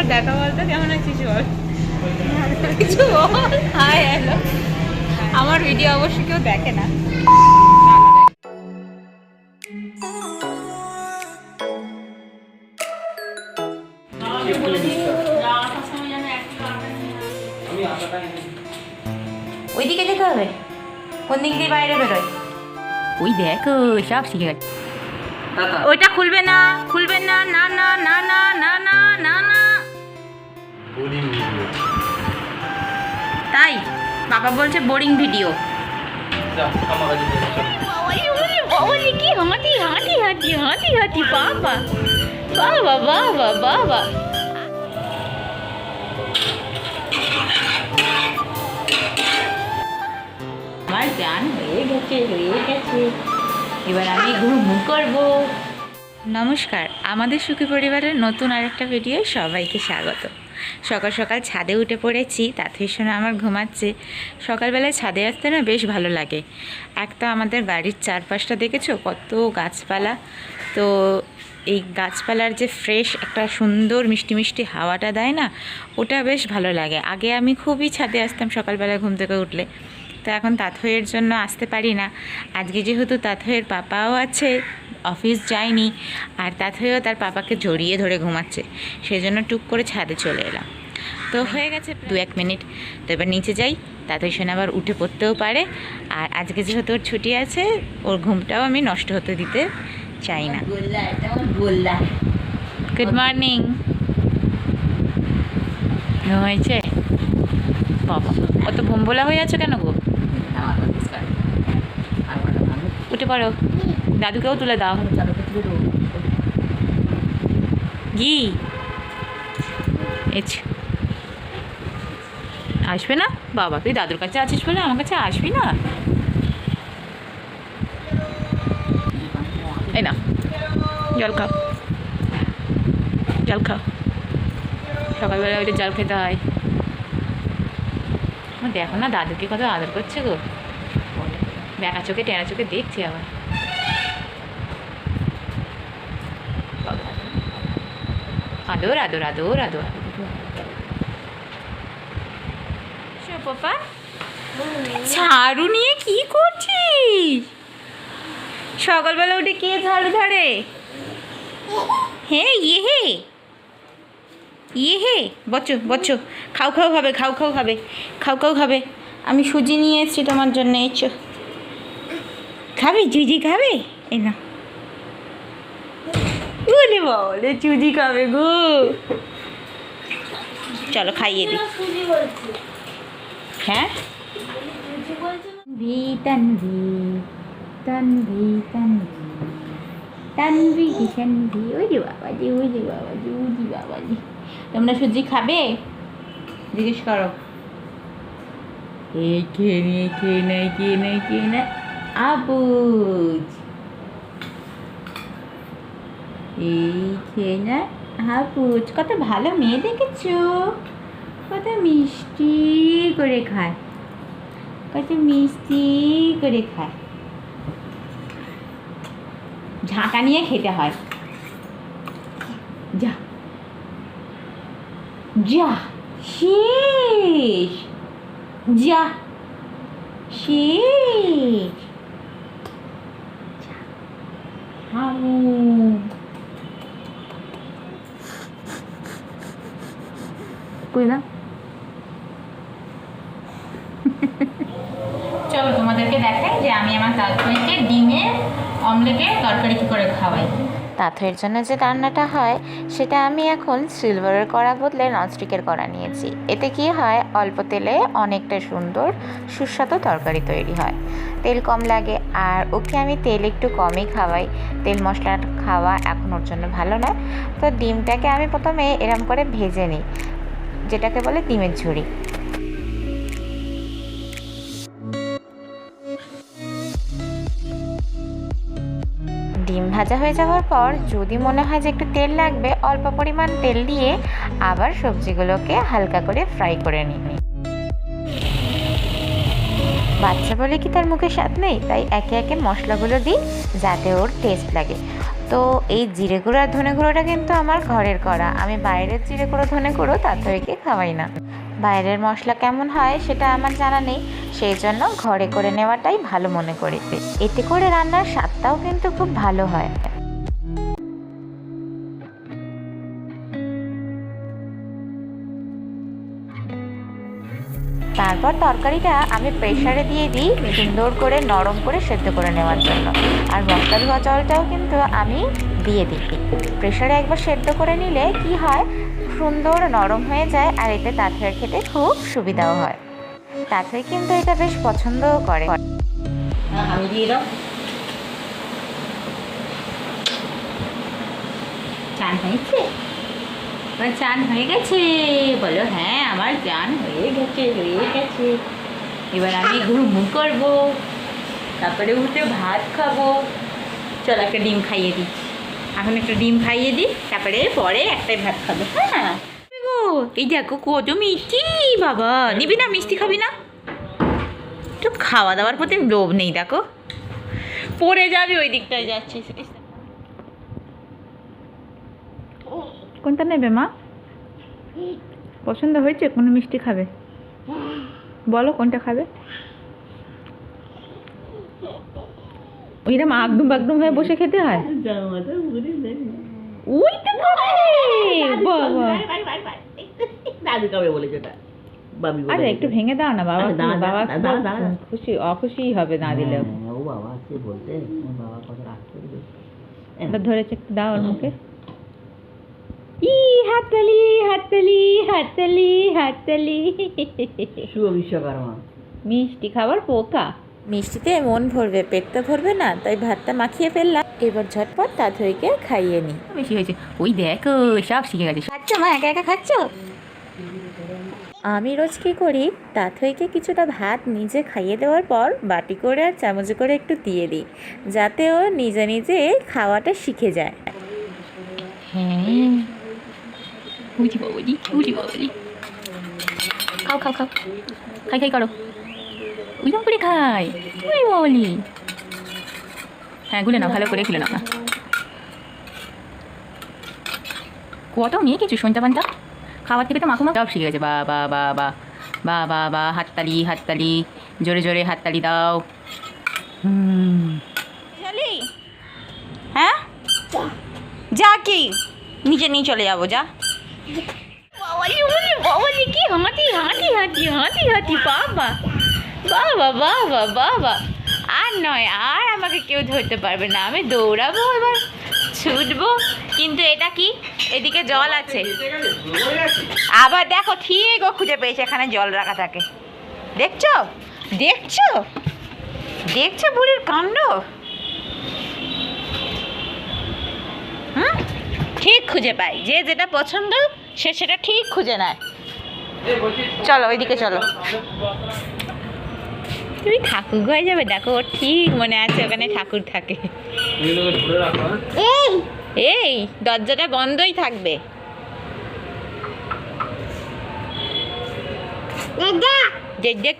পর দেখা বলতো কেমন আছিস বল কিছু বল হাই হ্যালো আমার ভিডিও অবশ্য কেউ দেখে না ওইদিকে যেতে হবে কোন দিক দিয়ে বাইরে বেরোয় ওই দেখো সব শিখে গেছে ওইটা খুলবে না খুলবে না না না না না না না না না বোরিং ভিডিও তাই? বাবা বলছে বোরিং ভিডিও কি হাঁটি হাঁটি হাঁটি হাঁটি হাঁটি বাবা। বাবা বাবা বাবা। আমার গান হয়ে গেছে হয়ে গেছে। এবার আমি ঘুম করব। নমস্কার আমাদের সুখী পরিবারের নতুন আরেকটা ভিডিও সবাইকে স্বাগত। সকাল সকাল ছাদে উঠে পড়েছি, তাতে শোনা আমার ঘুমাচ্ছে। সকালবেলায় ছাদে আসতে না বেশ ভালো লাগে। এক তো আমাদের বাড়ির চারপাশটা দেখেছ, কত গাছপালা। তো এই গাছপালার যে ফ্রেশ একটা সুন্দর মিষ্টি মিষ্টি হাওয়াটা দেয় না, ওটা বেশ ভালো লাগে। আগে আমি খুবই ছাদে আসতাম সকালবেলা ঘুম থেকে উঠলে। তো এখন তাথইয়ের জন্য আসতে পারি না। আজকে যেহেতু তাথইয়ের পাপাও আছে অফিস যায়নি আর তাথইও তার পাপাকে জড়িয়ে ধরে ঘুমাচ্ছে সেই জন্য টুক করে ছাদে চলে এলাম। তো হয়ে গেছে দু এক মিনিট। তো এবার নিচে যাই তাতেই শোনা আবার উঠে পড়তেও পারে আর আজকে যেহেতু ওর ছুটি আছে ওর ঘুমটাও আমি নষ্ট হতে দিতে চাই না। গুড মর্নিং হয়েছে বাবা অত ভোম্বলা হয়ে আছো কেন গো? উঠে পড়ো। দাদুকেও তুলে দাও। গি আসবে না? বাবা তুই দাদুর কাছে আছিস বলে আমার কাছে আসবি না? এই না জল খাও। জল খাও। সকালবেলা ওইটা জল খেতে হয়। দেখো না দাদুকে কত আদর করছে গো। ব্যাকা চোখে টেনা চোখে দেখছি আবার। আদর আদর আদর আদর। পাপা ঝাড়ু নিয়ে কি করছিস? সকালবেলা উঠে কে ঝাড়ু ধরে? হে ইয়ে হে। ইয়ে হে বচ্চো বচ্চো, খাও খাও খাবে, খাও খাও খাবে, খাও খাও খাবে। আমি সুজি নিয়ে এসেছি তোমার জন্য এসো খাবে, চুজি খাবে? এই না বলে বলে, চুজি খাবে গো। চলো খাইয়ে দিই। হ্যাঁ? ভি তনভি তনভি তনভি তনভি। কিষণভি ওই যে বাবাজি, ওই যে বাবাজি, ওই যে বাবাজি। তোমরা সুজি খাবে? জিজ্ঞেস করো। এই খেয়ে নে খেয়ে নেয় খেয়ে নেয় খেয়ে নেয় আবুজ। এই খেয়ে নেয় হাপুজ কত ভালো মেয়ে দেখেছ। কত মিষ্টি করে খায়। কত মিষ্টি করে খায়। ঝাঁটা নিয়ে খেতে হয়। যা। যা শেষ যা শেষ চলো তোমাদেরকে দেখাই যে আমি আমার তাৎপর্যকে ডিমের অমলেটের তরকারি কী করে খাওয়াই। তাঁতের জন্য যে রান্নাটা হয়, সেটা আমি এখন সিলভারের কড়া বদলে ননস্টিকের কড়া নিয়েছি। এতে কি হয়, অল্প তেলে অনেকটা সুন্দর সুস্বাদু তরকারি তৈরি হয়। তেল কম লাগে, আর ওকে আমি তেল একটু কমই খাওয়াই। তেল মশলা খাওয়া এখন ওর জন্য ভালো নয় তো ডিমটাকে আমি প্রথমে এরম করে ভেজে নিই, যেটাকে বলে ডিমের ঝুড়ি। ডিম ভাজা হয়ে যাওয়ার পর যদি মনে হয় যে একটু তেল লাগবে, অল্প পরিমাণ তেল দিয়ে আবার সবজিগুলোকে হালকা করে ফ্রাই করে নিই। বাচ্চা বলে কি তার মুখে স্বাদ নেই? তাই একে একে মশলাগুলো দিই যাতে ওর টেস্ট লাগে। তো এই জিরে গুঁড়ো আর ধনে গুঁড়োটা কিন্তু আমার ঘরের করা আমি বাইরের জিরে গুঁড়ো, ধনে গুঁড়ো তার থেকে খাওয়াই না। বাইরের মশলা কেমন হয় সেটা আমার জানা নেই, সেই জন্য ঘরে করে নেওয়াটাই ভালো মনে করি। এতে করে রান্নার স্বাদটাও কিন্তু খুব ভালো হয়। তারপর তরকারিটা আমি প্রেসারে দিয়ে দিই সুন্দর করে, নরম করে সেদ্ধ করে নেওয়ার জন্য। আর মশলা ধোয়া জলটাও কিন্তু আমি দিয়ে দিই। প্রেসারে একবার সেদ্ধ করে নিলে কি হয় সুন্দর নরম হয়ে যায় আর এতে তাঁতড়ে খেতে খুব সুবিধাও হয়। তাঁতড়ে কিন্তু এটা বেশ পছন্দও করে। আমি দিয়ে দাও। চান হয়ে গেছে। বলো হ্যাঁ আমার চান হয়ে গেছে হয়ে গেছে। এবার আমি ঘুম করব, তারপরে উঠে ভাত খাব। চল একটা ডিম খাইয়ে দিই। এখন একটা ডিম খাইয়ে দিই, তারপরে পরে একটাই ভাত খাব হ্যাঁ? গো, এই দেখো কত মিষ্টি, বাবা। নিবি না, মিষ্টি খাবি না? একটু খাওয়া দাওয়ার প্রতি লোভ নেই, দেখো। পড়ে যাবি ওই দিকটায় যাচ্ছিস। কোনটা নেবে, মা? পছন্দ হয়েছে? কোনো মিষ্টি খাবে? বলো কোনটা খাবে? ওইরকম আগডুম বাগডুম হয়ে বসে খেতে হয়? ওই তো বাবা। দাদু কবে বলেছে ওটা? আরে একটু ভেঙে দাও না বাবা বাবা দাঁড়া, দাঁড়া। খুশি অখুশি হবে না দিলেও হ্যাঁ, ও বাবা সে বলতে বাবা কত রাগ করবে এটা ধরেছে একটু দাও ওর মুখে। ই হাততালি হাততালি হাততালি হাততালি। শুভ বিশ্বকর্মা। মিষ্টি খাবার পোকা। মিষ্টিতে মন ভরবে পেট তো ভরবে না তাই ভাতটা মাখিয়ে ফেললাম। এবার ঝটপট তাঁতড়িকে খাইয়ে নিই। বেশি হয়েছে? ওই দেখো সব শিখে গেছে। খাচ্ছ মা একা একা খাচ্ছ? আমি রোজ কী করি তাথইকে কিছুটা ভাত নিজে খাইয়ে দেওয়ার পর বাটি করে আর চামচ করে একটু দিয়ে দিই যাতে ও নিজে নিজে খাওয়াটা শিখে যায়। হ্যাঁ। খাও খাও খাও। খাই খাই করো। ওইরকম করে খাই। ওই বাবলি হ্যাঁ গুলে নাও ভালো করে খুলে নাও না। কুয়াটাও নিয়ে কিছু শুনতে পান্তা খাবার থেকে তো মাখো মা সব শিখে গেছে। বা বা বা বা বা বা বা হাততালি হাততালি জোরে জোরে হাততালি দাও। হুম হ্যাঁ? যা কি? নিচে নিয়ে চলে যাব যা। বাবালি বাবালি বাবালি কি হাঁটি হাঁটি হাঁটি হাঁটি হাঁটি বাবা। বাবা বাবা বাবা। আর নয়, আর আমাকে কেউ ধরতে পারবে না। আমি দৌড়াবো এবার, ছুটবো। কিন্তু এটা কি? এদিকে জল আছে। আবার দেখো ঠিক ও খুঁজে পেয়েছে, এখানে জল রাখা থাকে। দেখছ? দেখছ? দেখছ বুড়ির কাণ্ড? ঠিক খুঁজে পাই যে যেটা পছন্দ, সে সেটা ঠিক খুঁজে নেয়। চলো, ওইদিকে চলো। তুমি ঠাকুর হয়ে যাবে? দেখো ওর ঠিক মনে আছে ওখানে ঠাকুর থাকে। এগুলোকে ধরে রাখো? এই! এই দরজাটা বন্ধই থাকবে।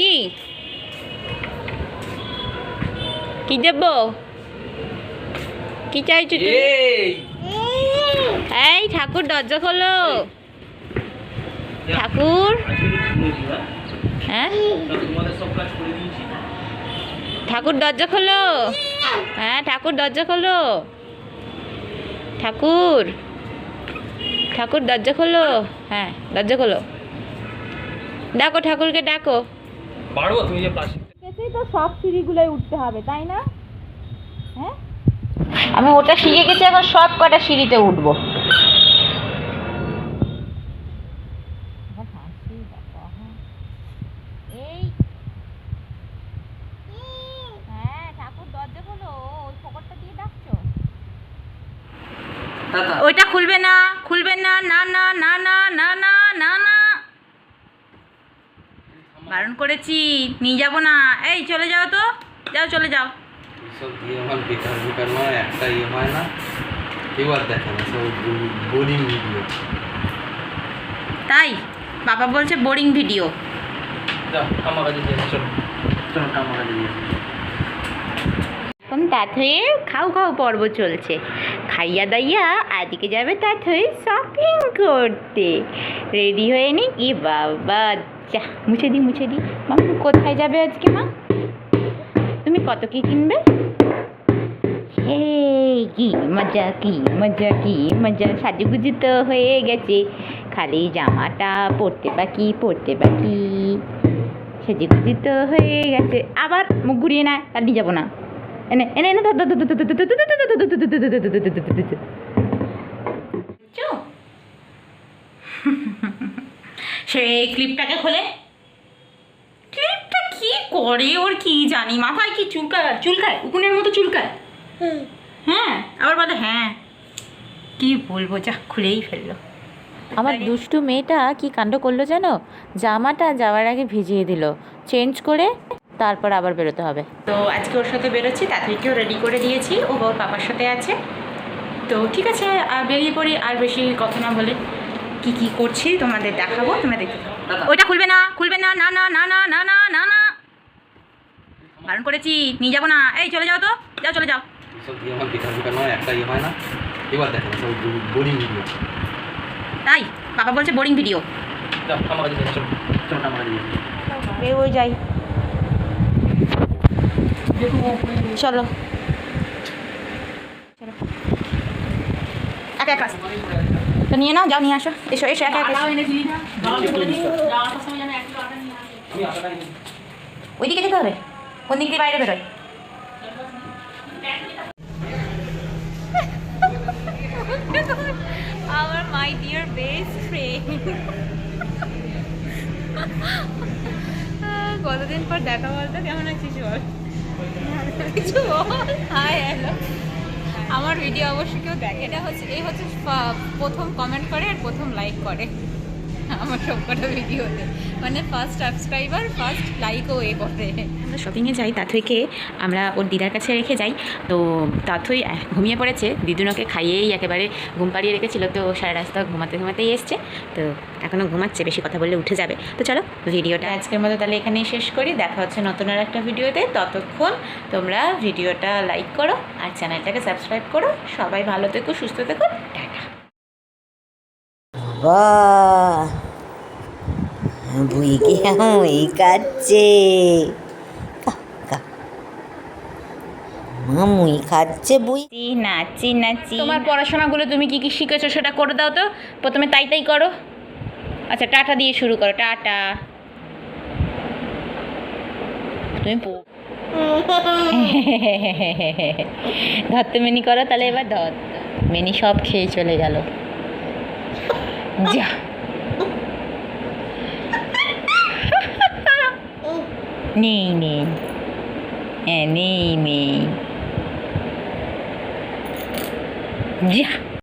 কি? কি দেব? কি চাইছো তুমি? এই! এই ঠাকুর দরজা খোলো। ঠাকুর? হ্যাঁ? হ্যাঁ তা তোমাদের সব কাজ করে দিয়েছি ঠাকুর দরজা খোলো। হ্যাঁ ঠাকুর দরজা খোলো। ঠাকুর ঠাকুর দরজা খোলো। হ্যাঁ দরজা খোলো। ডাকো ঠাকুরকে ডাকো। পারব তুমি যে এসেই তো সব সিঁড়িগুলোই উঠতে হবে তাই না? হ্যাঁ? আমি ওটা শিখে গেছি এখন সব কটা সিঁড়িতে উঠবো এই হ্যাঁ ঠাকুর দরজা খোলো ওই ফকরটা দিয়ে ডাকছো ওইটা খুলবে না খুলবে না না না না না না না না। না বারণ করেছি নিয়ে যাব না। এই চলে যাও তো। যাও চলে যাও। সব দিয়ে বেকার বেকার নয় একটা ইয়ে না। এবার দেখে না সব বোরিং ভিডিও। তাই? বাবা বলছে বোরিং ভিডিও। যাও আমার কাছে চলো। চলো আমার কাছে দিয়ে হয়ে খাও খাও পর্ব চলছে। ভাইয়া দাইয়া আজকে যাবে তাথই শপিং করতে। রেডি হয়ে নি কি বাবা, যা, মুছে দি মুছে দি। মা, কোথায় যাবে আজকে, মা? তুমি কত কি কিনবে? হে কি মজা কি মজা কি, মজা। সাজুগুজু তো হয়ে গেছে। খালি জামাটা পরতে বাকি পরতে বাকি। সাজুগুজু তো হয়ে গেছে। আবার মুখ ঘুরিয়ে না তার নিয়ে যাব না। এনে এনে এনে সেই ক্লিপটাকে খোলে ক্লিপটা কি করে ওর কি জানি মাথায় কি চুলকায় চুলকায় উকুনের মতো চুলকায় হ্যাঁ আবার বলে হ্যাঁ কি বলব যা খুলেই ফেলল আমার দুষ্টু মেয়েটা কি কাণ্ড করল জানো জামাটা যাওয়ার আগে ভিজিয়ে দিল চেঞ্জ করে তারপর আবার বেরোতে হবে। তো আজকে ওর সাথে বেরোচ্ছি তাদেরকেও রেডি করে দিয়েছি ও ওর পাপার সাথে আছে। তো ঠিক আছে আর বেরিয়ে পড়ি আর বেশি কথা না বলে কি কি করছি তোমাদের দেখাবো তোমরা দেখতে ওইটা খুলবে না খুলবে না না না না না না না না না। বারণ করেছি নিয়ে যাব না। এই চলে যাও তো যাও চলে যাও। সব ইয়ে আমার বেকার বেকার নয় একটা না। এবার দেখেন সব বোরিং ভিডিও তাই পাপা বলছে বোরিং ভিডিও ওই যাই। চলো। একা একা তো নিয়ে নাও, যাও নিয়ে আসো। এসো এসো, একা একা। ওইদিকে যেতে হবে? কোন দিক দিয়ে বাইরে বেরোয়? আমার মাই ডিয়ার বেস্ট ফ্রেন্ড। কতদিন পর দেখা বলতো? কেমন আছিস বল? কিছু হাই আমার ভিডিও অবশ্যই কেউ দেখে এটা হচ্ছে এই হচ্ছে প্রথম কমেন্ট করে আর প্রথম লাইক করে। আমার সবকটা ভিডিওতে মানে ফার্স্ট সাবস্ক্রাইবার ফার্স্ট লাইকও এ করে। আমরা শপিংয়ে যাই তা তাথইকে আমরা ওর দিদার কাছে রেখে যাই। তো তাথই আহ, ঘুমিয়ে পড়েছে। দিদুনকে খাইয়েই একেবারে ঘুম পাড়িয়ে রেখেছিল। তো সারা রাস্তা ঘুমাতে ঘুমাতেই এসছে। তো এখনও ঘুমাচ্ছে বেশি কথা বললে উঠে যাবে। তো চলো ভিডিওটা আজকের মতো তাহলে এখানেই শেষ করি। দেখা হচ্ছে নতুন আর একটা ভিডিওতে ততক্ষণ তোমরা ভিডিওটা লাইক করো আর চ্যানেলটাকে সাবস্ক্রাইব করো। সবাই ভালো থেকো সুস্থ থেকো। টাটা। বুইকে খাচ্ছে। মা মুই খাচ্ছে বুই। নাচি নাচি নাচি তোমার পড়াশোনাগুলো তুমি কি কি শিখেছো সেটা করে দাও তো। প্রথমে তাই তাই করো। আচ্ছা টাটা দিয়ে শুরু করো টাটা। তুমি ধরতে মিনি করো তাহলে এবার ধর মিনি সব খেয়ে চলে গেল। じゃニーえじゃ